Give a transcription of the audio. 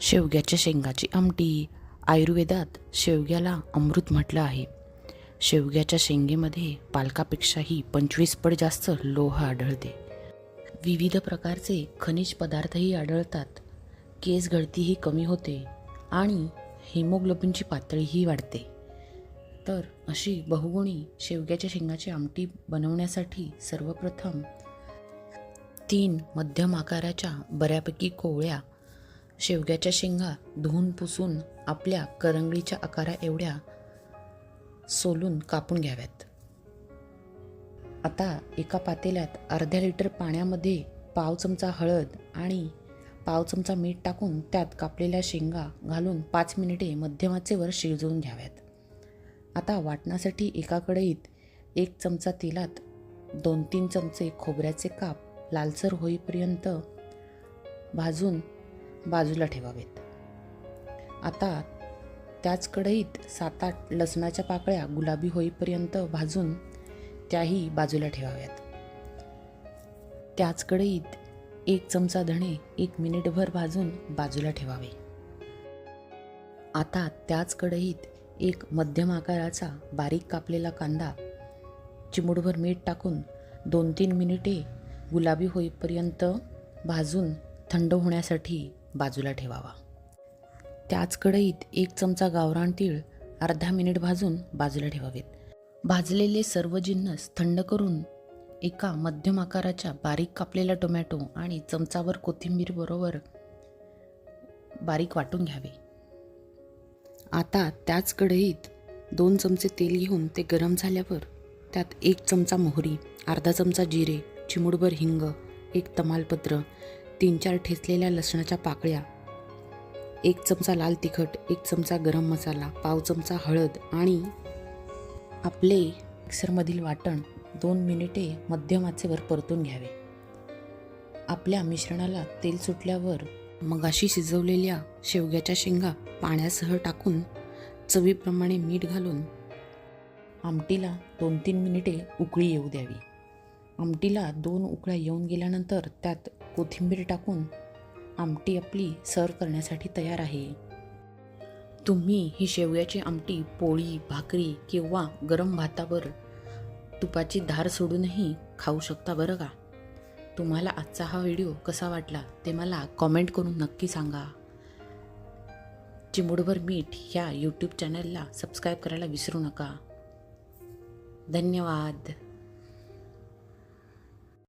शेवग्याच्या शेंगाची आमटी. आयुर्वेदात शेवग्याला अमृत म्हटलं आहे. शेवग्याच्या शेंगेमध्ये पालकापेक्षाही पंचवीस पट जास्त लोह आढळते. विविध प्रकारचे खनिज पदार्थही आढळतात. केस गळतीही कमी होते आणि हिमोग्लोबिनची पातळीही वाढते. तर अशी बहुगुणी शेवग्याच्या शेंगाची आमटी बनवण्यासाठी सर्वप्रथम तीन मध्यम आकाराच्या बऱ्यापैकी कोवळ्या शेवग्याच्या शेंगा धुवून पुसून आपल्या करंगळीच्या आकारा एवढ्या सोलून कापून घ्याव्यात. आता एका पातेल्यात अर्ध्या लिटर पाण्यामध्ये पाव चमचा हळद आणि पाव चमचा मीठ टाकून त्यात कापलेल्या शेंगा घालून पाच मिनिटे मध्यमाचेवर शिजवून घ्याव्यात. आता वाटण्यासाठी एका कढईत एक चमचा तेलात दोन तीन चमचे खोबऱ्याचे काप लालसर होईपर्यंत भाजून बाजूला ठेवावेत. आता त्याच कढईत सात आठ लसणाच्या पाकळ्या गुलाबी होईपर्यंत भाजून त्याही बाजूला ठेवाव्यात. त्याच कढईत एक चमचा धणे एक मिनिटभर भाजून बाजूला ठेवावे. आता त्याच कढईत एक मध्यम आकाराचा बारीक कापलेला कांदा चिमूटभर मीठ टाकून दोन तीन मिनिटे गुलाबी होईपर्यंत भाजून थंड होण्यासाठी बाजूला ठेवावा. त्याच कढईत एक चमचा गावरान तीळ अर्धा मिनिट भाजून बाजूला ठेवावेत. भाजलेले सर्व जिन्नस थंड करून एका मध्यम आकाराच्या बारीक कापलेला टोमॅटो आणि चमचावर कोथिंबीर बरोबर बारीक वाटून घ्यावे. आता त्याच कढईत दोन चमचे तेल घेऊन ते गरम झाल्यावर त्यात एक चमचा मोहरी अर्धा चमचा जिरे चिमुडभर हिंग एक तमालपत्र तीन चार ठेचलेल्या लसणाच्या पाकळ्या एक चमचा लाल तिखट एक चमचा गरम मसाला पाव चमचा हळद आणि आपले मिक्सरमधील वाटण दोन मिनिटे मध्यम आचेवर परतून घ्यावे. आपल्या मिश्रणाला तेल सुटल्यावर मगाशी शिजवलेल्या शेवग्याच्या शेंगा पाण्यासह टाकून चवीप्रमाणे मीठ घालून आमटीला दोन तीन मिनिटे उकळी येऊ द्यावी. आमटीला दोन उकळ्या येऊन गेल्यानंतर त्यात कोथिंबीर टाकून आमटी आपली सर्व करण्यासाठी तयार आहे. तुम्ही ही शेवयाची आमटी पोळी भाकरी किंवा गरम भातावर तुपाची धार सोडूनही खाऊ शकता बरं का? तुम्हाला आजचा हा व्हिडिओ कसा वाटला ते मला कॉमेंट करून नक्की सांगा. चिमुडभर मीठ या यूट्यूब चॅनलला सबस्क्राईब करायला विसरू नका. धन्यवाद.